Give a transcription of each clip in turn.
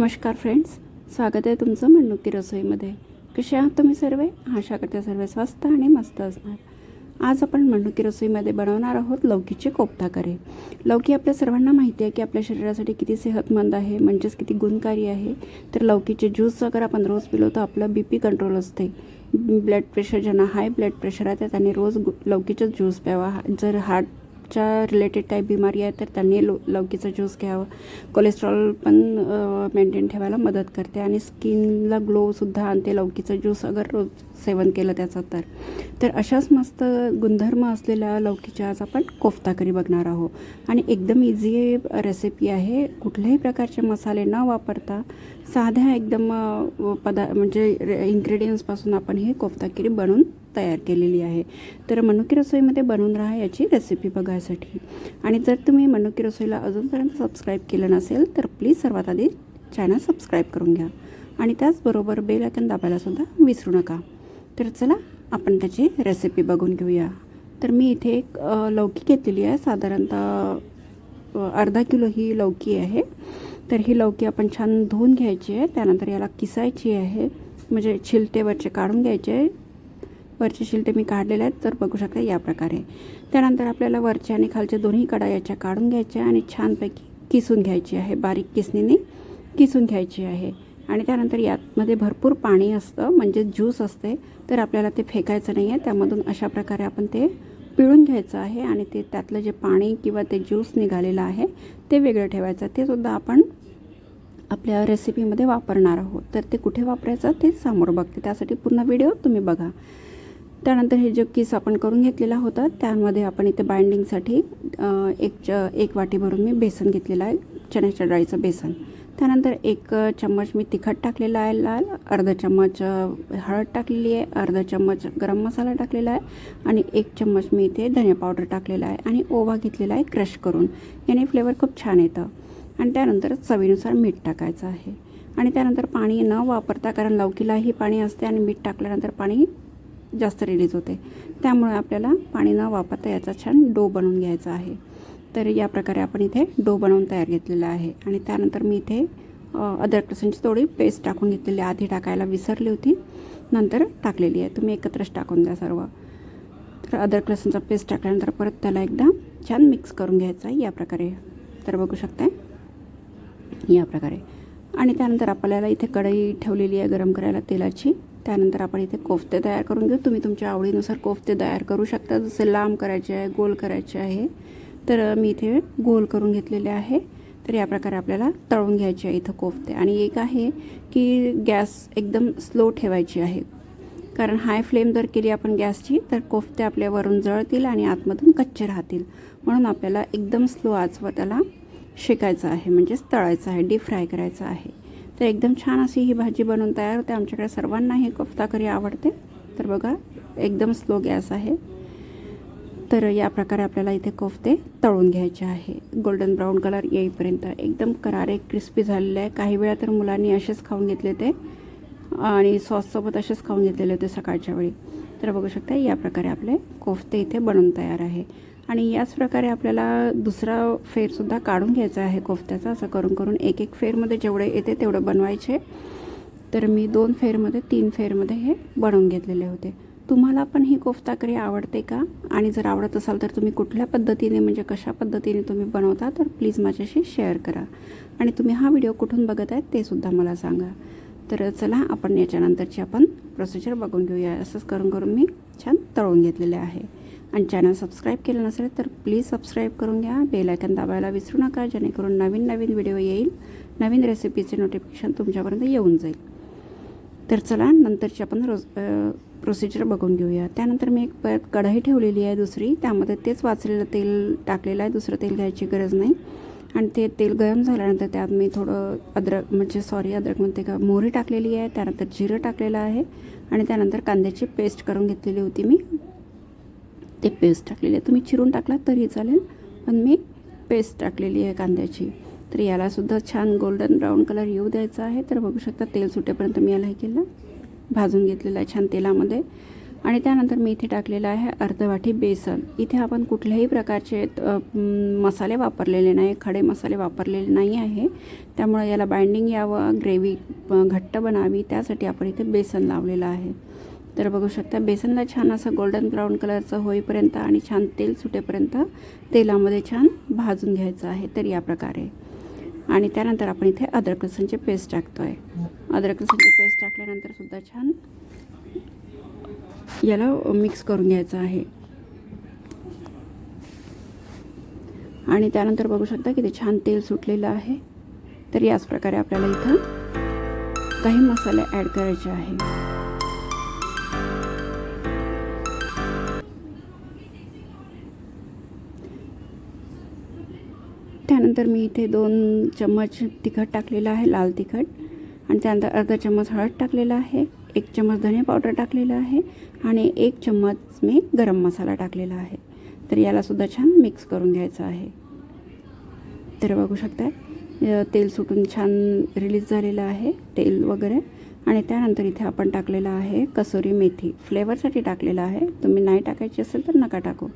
नमस्कार फ्रेंड्स स्वागत आहे तुमचं म्हणणुकी रसोईमध्ये. कसे आहात तुम्ही सर्व? आशा करते सर्व स्वस्त आणि मस्त असणार. आज आपण म्हणणुकी रसोईमध्ये बनवणार आहोत लौकीचे कोफ्ता करे लौकी आपल्या सर्वांना माहिती आहे की आपल्या शरीरासाठी किती सेहतमंद आहे म्हणजेच किती गुणकारी आहे. तर लौकीचे ज्यूस अगर आपण रोज पिलो तर आपलं बी पी कंट्रोल असते. ब्लड प्रेशर ज्यांना हाय ब्लड प्रेशर आहे त्याने त्यांनी रोज गु ज्यूस प्यावा. जर हार्टच्या रिलेटेड काही बिमारी आहे तर त्यांनी लो लौकीचं ज्यूस घ्यावं. कोलेस्ट्रॉल पण मेंटेन ठेवायला मदत करते. आणि स्किनला ग्लोसुद्धा आणते लौकीचं ज्यूस अगर रोज सेवन केलं त्याचं तर. तर अशाच मस्त गुणधर्म असलेल्या लौकीच्या आज आपण कोफ्ता करी बघणार आहोत. आणि एकदम इझी रेसिपी आहे. कुठल्याही प्रकारचे मसाले न वापरता साध्या एकदम पदा म्हणजे इन्ग्रेडियंट्सपासून आपण हे कोफ्ता करी बनवून तयार केलेली आहे. तर मनुकी रसोईमध्ये बनवून राहा याची रेसिपी बघायसाठी. आणि जर तुम्ही मनुकी रसोईला अजूनपर्यंत सबस्क्राईब केलं नसेल तर प्लीज सर्वात आधी चॅनल सबस्क्राईब करून घ्या. आणि त्याचबरोबर बेल आयकन दाबायलासुद्धा विसरू नका. तर चला आपण त्याची रेसिपी बघून घेऊया. तर मी इथे एक लौकी घेतलेली आहे. साधारणतः अर्धा किलो ही लौकी आहे. तर ही लौकी आपण छान धुवून घ्यायची आहे. त्यानंतर याला किसायची आहे. म्हणजे छिलतेवरचे काढून घ्यायचे. आहे वरचे शिलटे मी काढलेले आहेत तर बघू शकता या प्रकारे. त्यानंतर आपल्याला वरच्या आणि खालच्या दोन्ही कडा याच्या काढून घ्यायच्या आणि छानपैकी किसून घ्यायची आहे बारीक किसणीने किसून घ्यायची आहे. आणि त्यानंतर यातमध्ये भरपूर पाणी असतं म्हणजे ज्यूस असते तर आपल्याला ते फेकायचं नाही आहे त्यामधून अशा प्रकारे आपण ते पिळून घ्यायचं आहे आणि ते त्यातलं जे पाणी किंवा ते ज्यूस निघालेलं आहे ते वेगळं ठेवायचं ते सुद्धा आपण आपल्या रेसिपीमध्ये वापरणार आहोत. तर ते कुठे वापरायचं ते समोर बघते. त्यासाठी पूर्ण व्हिडिओ तुम्ही बघा. त्यानंतर हे जे किस आपण करून घेतलेला होता त्यामध्ये आपण इथे बाइंडिंगसाठी एक च एक वाटी भरून मी बेसन घेतलेलं आहे चण्याच्या डाळीचं बेसन. त्यानंतर एक चम्मच मी तिखट टाकलेला आहे लाल अर्धा चम्मच हळद टाकलेली आहे अर्धा चम्मच गरम मसाला टाकलेला आहे आणि एक चम्मच मी इथे धनिया पावडर टाकलेला आहे आणि ओवा घेतलेला आहे क्रश करून. याने फ्लेवर खूप छान येतं. आणि त्यानंतर चवीनुसार मीठ टाकायचं आहे. आणि त्यानंतर पाणी न वापरता कारण लौकीलाही पाणी असते आणि मीठ टाकल्यानंतर पाणी जास्त रिलीज होते. त्यामुळे आपल्याला पाणी न वापरता याचा छान डो बनवून घ्यायचा आहे. तर या प्रकारे आपण इथे डो बनवून तयार घेतलेला आहे. आणि त्यानंतर मी इथे अ, अद्रक लसूणची थोडी पेस्ट टाकून घेतलेली आहे. आधी टाकायला विसरली होती नंतर टाकलेली आहे. तुम्ही एकत्रच टाकून द्या सर्व. तर अद्रक लसूणचा पेस्ट टाकल्यानंतर परत त्याला एकदा छान मिक्स करून घ्यायचा आहे. या प्रकारे. तर बघू शकताय. या प्रकारे. आणि त्यानंतर आपल्याला इथे कढई ठेवलेली आहे गरम करायला तेलाची. त्यानंतर आपण इथे कोफ्ते तयार करून घेऊ. तुम्ही तुमच्या आवडीनुसार कोफ्ते तयार करू शकता. जसे लांब करायचे आहे गोल करायचे आहे तर मी इथे गोल करून घेतलेले आहे. तर या प्रकारे आपल्याला तळून घ्यायचे आहे इथं कोफ्ते. आणि एक आहे की गॅस एकदम स्लो ठेवायची आहे. कारण हाय फ्लेम जर केली आपण गॅसची तर कोफ्ते आपल्या वरून जळतील आणि आतमधून कच्चे राहतील. म्हणून आपल्याला एकदम स्लो आचवर त्याला शेकायचं आहे म्हणजेच तळायचं आहे डीप फ्राय करायचं आहे. तर एकदम छान अशी ही भाजी बनवून तयार होते. आमच्याकडे सर्वांना ही कोफ्ता करी आवडते. तर बघा एकदम स्लो गॅस आहे. तर या प्रकारे आपल्याला इथे कोफ्ते तळून घ्यायचे आहे. गोल्डन ब्राऊन कलर येईपर्यंत. एकदम करारे क्रिस्पी झालेले आहे. काही वेळा तर मुलांनी असेच खाऊन घेतले ते आणि सॉससोबत असेच खाऊन घेतलेले होते सकाळच्या वेळी. तर बघू शकता या प्रकारे आपले कोफ्ते इथे बनवून तयार आहे. आणि याच प्रकारे आपल्याला दुसरा फेरसुद्धा काढून घ्यायचा आहे कोफ्त्याचा. असं करून करून एक एक फेरमध्ये जेवढे येते तेवढं बनवायचे. तर मी दोन फेरमध्ये तीन फेरमध्ये हे बनवून घेतलेले होते. तुम्हाला पण ही कोफ्ता करी आवडते का? आणि जर आवडत असाल तर तुम्ही कुठल्या पद्धतीने म्हणजे कशा पद्धतीने तुम्ही बनवता तर प्लीज माझ्याशी शेअर करा. आणि तुम्ही हा व्हिडिओ कुठून बघत आहेत ते सुद्धा मला सांगा. तर चला आपण याच्यानंतरची आपण प्रोसिजर बघून घेऊया. असंच करून करून मी छान तळून घेतलेले आहे. आणि चॅनल सबस्क्राईब केलं नसेल तर प्लीज सबस्क्राईब करून घ्या. बेलायकन दाबायला विसरू नका जेणेकरून नवीन नवीन व्हिडिओ येईल. नवीन रेसिपीचे नोटिफिकेशन तुमच्यापर्यंत येऊन जाईल. तर चला नंतरची आपण रोज प्रोसिजर बघून घेऊया. त्यानंतर मी एक परत कढई ठेवलेली आहे दुसरी. त्यामध्ये तेच वाचलेलं तेल टाकलेलं आहे. दुसरं तेल घ्यायची गरज नाही. आणि ते तेल गरम झाल्यानंतर त्यात मी थोडं अद्रक म्हणजे सॉरी अद्रक म्हणते का मोहरी टाकलेली आहे. त्यानंतर जिरं टाकलेलं आहे. आणि त्यानंतर कांद्याची पेस्ट करून घेतलेली होती मी. ते पेस्ट टाकलेली आहे. तुम्ही चिरून टाकला तरी चालेल पण मी पेस्ट टाकलेली आहे कांद्याची. तर यालासुद्धा छान गोल्डन ब्राऊन कलर येऊ द्यायचा आहे. तर बघू शकता तेल सुटेपर्यंत मी याला हे केलं. भाजून घेतलेलं आहे छान तेलामध्ये. आणि त्यानंतर मी इथे टाकलेलं आहे अर्धवाटी बेसन. इथे आपण कुठल्याही प्रकारचे मसाले वापरलेले नाही खडे मसाले वापरलेले नाही आहे. त्यामुळे याला बाइंडिंग यावं ग्रेव्ही घट्ट बनावी त्यासाठी आपण इथे बेसन लावलेलं आहे. तर बघू शकता बेसनला छान असं गोल्डन ब्राऊन कलरचं होईपर्यंत आणि छान तेल सुटेपर्यंत तेलामध्ये छान भाजून घ्यायचं आहे तर या प्रकारे. आणि त्यानंतर आपण इथे अद्रक लसूणची पेस्ट टाकतो आहे अद्रक लसूणची पेस्ट टाकल्यानंतर सुद्धा छान याला मिक्स करून घ्यायचं आहे. आणि त्यानंतर बघू शकता की ते छान तेल सुटलेलं आहे. तर याच प्रकारे आपल्याला इथं काही मसाले ॲड करायचे आहे. त्यानंतर मी इथे दोन चम्मच तिखट टाकलेलं आहे लाल तिखट. आणि त्यानंतर अर्धा चम्मच हळद टाकलेला आहे. एक चम्मच धने पावडर टाकलेलं आहे आणि एक चम्मच मी गरम मसाला टाकलेला आहे. तर यालासुद्धा छान मिक्स करून घ्यायचं आहे. तर बघू शकता तेल सुटून छान रिलीज झालेलं आहे तेल वगैरे. आणि त्यानंतर इथे आपण टाकलेलं आहे कसुरी मेथी. फ्लेवरसाठी टाकलेलं आहे. तुम्ही नाही टाकायची असेल तर नका टाकू.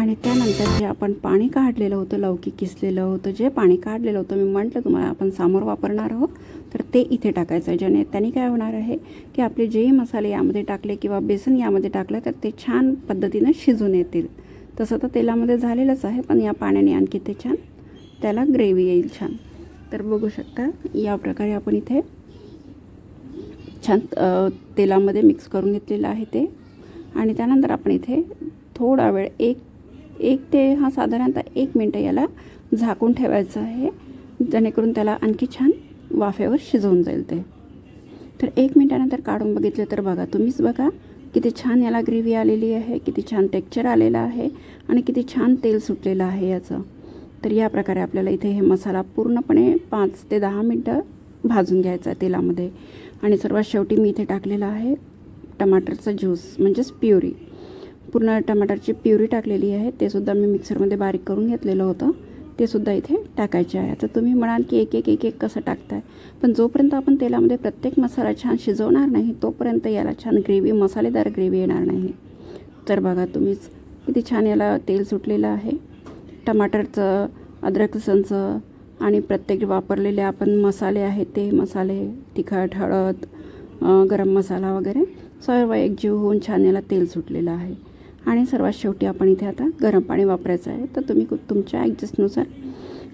आणि त्यानंतर जे आपण पाणी काढलेलं होतं लौकी किसलेलं होतं जे पाणी काढलेलं होतं मी म्हटलं तुम्हाला आपण समोर वापरणार आहोत. तर ते इथे टाकायचं आहे. ज्याने त्यांनी काय होणार आहे की आपले जेही मसाले यामध्ये टाकले किंवा बेसन यामध्ये टाकलं तर ते छान पद्धतीनं शिजून येतील. तसं तर तेलामध्ये झालेलंच आहे पण या पाण्याने आणखी ते छान त्याला ग्रेव्ही येईल छान. तर बघू शकता या प्रकारे आपण इथे छान तेलामध्ये मिक्स करून घेतलेलं आहे ते. आणि त्यानंतर आपण इथे थोडा वेळ एक एक ते हा साधारणतः एक मिनटं याला झाकून ठेवायचं आहे. जेणेकरून त्याला आणखी छान वाफेवर शिजवून जाईल ते. तर एक मिनटानंतर काढून बघितलं तर बघा तुम्हीच बघा किती छान याला ग्रेव्ही आलेली आहे किती छान टेक्चर आलेलं आहे आणि किती छान तेल सुटलेलं आहे याचं. तर या प्रकारे आपल्याला इथे हे मसाला पूर्णपणे पाच ते दहा मिनटं भाजून घ्यायचा आहे तेलामध्ये. आणि सर्वात शेवटी मी इथे टाकलेलं आहे टमाटरचा ज्यूस म्हणजेच प्युरी. पूर्ण टमाटरची प्युरी टाकलेली आहे. ते सुद्धा मी मिक्सरमध्ये बारीक करून घेतलेलं होतं. ते सुद्धा इथे टाकायचे आहे. आता तुम्ही म्हणाल की एक एक एक एक कसं टाकताय? पण जोपर्यंत आपण तेलामध्ये प्रत्येक मसाला छान शिजवणार नाही तोपर्यंत याला छान ग्रेव्ही मसालेदार ग्रेव्ही येणार नाही. तर बघा तुम्हीच किती छान याला तेल सुटलेलं आहे. टमाटरचं अद्रक लसणचं आणि प्रत्येक वापरलेले आपण मसाले आहेत ते मसाले तिखट हळद गरम मसाला वगैरे सर्व एकजीव होऊन छान याला तेल सुटलेलं आहे. आणि सर्वात शेवटी आपण इथे आता गरम पाणी वापरायचं आहे. तर तुम्ही कु- तुमच्या ॲडजस्टनुसार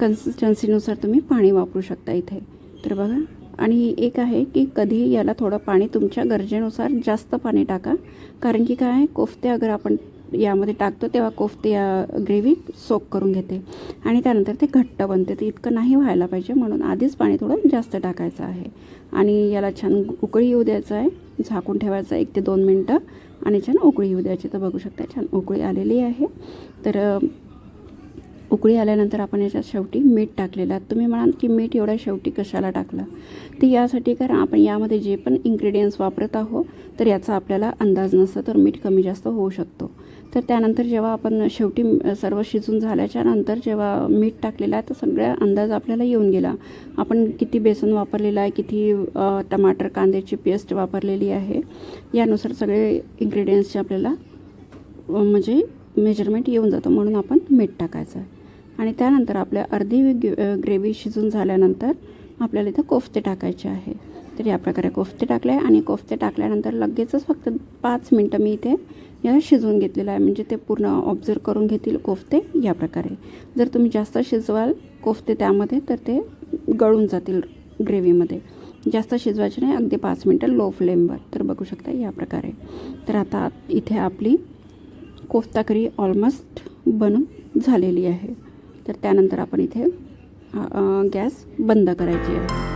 कन्सिस्टन्सीनुसार तुम्ही पाणी वापरू शकता इथे. तर बघा आणि एक आहे की कधी याला थोडं पाणी तुमच्या गरजेनुसार जास्त पाणी टाका. कारण की काय आहे, कोफ्ते अगर आपण यामध्ये टाकतो तेव्हा कोफ्ते या ग्रेव्ही सोक करून घेते. आणि त्यानंतर ते घट्ट बनते. ते इतकं नाही व्हायला पाहिजे म्हणून आधीच पाणी थोडं जास्त टाकायचं आहे. आणि याला छान उकळी येऊ द्यायचं आहे. झाकून ठेवायचं एक ते दोन मिनटं. आणि छान उकळी येऊ द्यायची. तर बघू शकता छान उकळी आलेली आहे. तर उकळी आल्यानंतर आपण याच्यात शेवटी मीठ टाकलेलं आहे. तुम्ही म्हणाल की मीठ एवढ्या शेवटी कशाला टाकलं? ते यासाठी कारण आपण यामध्ये जे पण इन्ग्रेडियंट्स वापरत आहोत तर याचा आपल्याला अंदाज नसतो तर मीठ कमी जास्त होऊ शकतो. तर त्यानंतर जेव्हा आपण शेवटी सर्व शिजून झाल्याच्यानंतर जेव्हा मीठ टाकलेलं आहे तर सगळ्या अंदाज आपल्याला येऊन गेला. आपण किती बेसन वापरलेलं आहे किती टमाटर कांद्याची पेस्ट वापरलेली आहे यानुसार सगळे इन्ग्रेडियंट्सचे आपल्याला म्हणजे मेजरमेंट येऊन जातं. म्हणून आपण मीठ टाकायचं आहे. आणि त्यानंतर आपल्या अर्धी ग्रेव्ही शिजून झाल्यानंतर आपल्याला इथं कोफ्ते टाकायचे आहे. तर या प्रकारे कोफ्ते टाकले आणि कोफ्ते टाकल्यानंतर लगेचच फक्त पाच मिनटं मी इथे या शिजवून घेतलेलं आहे. म्हणजे ते पूर्ण ऑब्झर्व करून घेतील कोफ्ते या प्रकारे. जर तुम्ही जास्त शिजवाल कोफ्ते त्यामध्ये तर ते गळून जातील ग्रेव्हीमध्ये जास्त शिजवायचे नाही अगदी पाच मिनटं लो फ्लेमवर तर बघू शकता या प्रकारे. तर आता इथे आपली कोफ्ता करी ऑलमोस्ट बनून झालेली आहे. तर त्यानंतर आपण इथे गॅस बंद करायची आहे.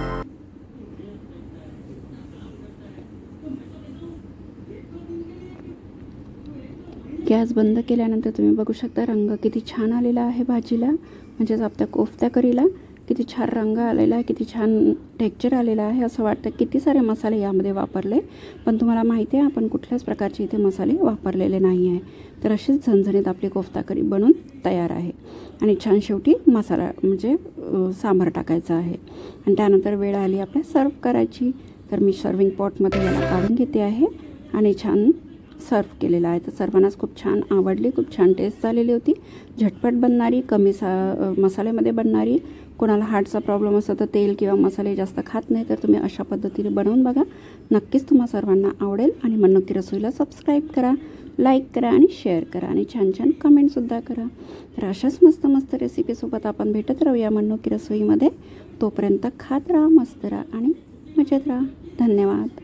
गॅस बंद केल्यानंतर तुम्ही बघू शकता रंग किती छान आलेला आहे भाजीला. म्हणजेच आपल्या कोफ्त्या करीला. किती छान रंग आलेला आहे किती छान टेक्चर आलेलं आहे. असं वाटतं किती सारे मसाले यामध्ये वापरले. पण तुम्हाला माहिती आहे आपण कुठल्याच प्रकारचे इथे मसाले वापरलेले नाही आहे. तर अशीच झणझणीत आपली कोफ्ता करी बनून तयार आहे. आणि छान शेवटी मसाला म्हणजे सांबार टाकायचा आहे. आणि त्यानंतर वेळ आली आपल्या सर्व करायची. तर मी सर्विंग पॉटमध्ये याला काढून घेते आहे. आणि छान सर्व केलेला आहे. तर सर्वांनाच खूप छान आवडली खूप छान टेस्ट झालेली होती. झटपट बनणारी कमी सा मसाल्यामध्ये बनणारी कोणाला हार्टचा प्रॉब्लेम असतो तर तेल किंवा मसाले जास्त खात नाही तर तुम्ही अशा पद्धतीने बनवून बघा. नक्कीच तुम्हा सर्वांना आवडेल आणि मग नक्की रसोईला सबस्क्राईब करा लाईक करा आणि शेअर करा आणि छान छान कमेंटसुद्धा करा. तर अशाच मस्त मस्त रेसिपीसोबत आपण भेटत राहूया म्हणणं की रसोईमध्ये. तोपर्यंत खात राहा मस्त राहा आणि मजेत राहा. धन्यवाद.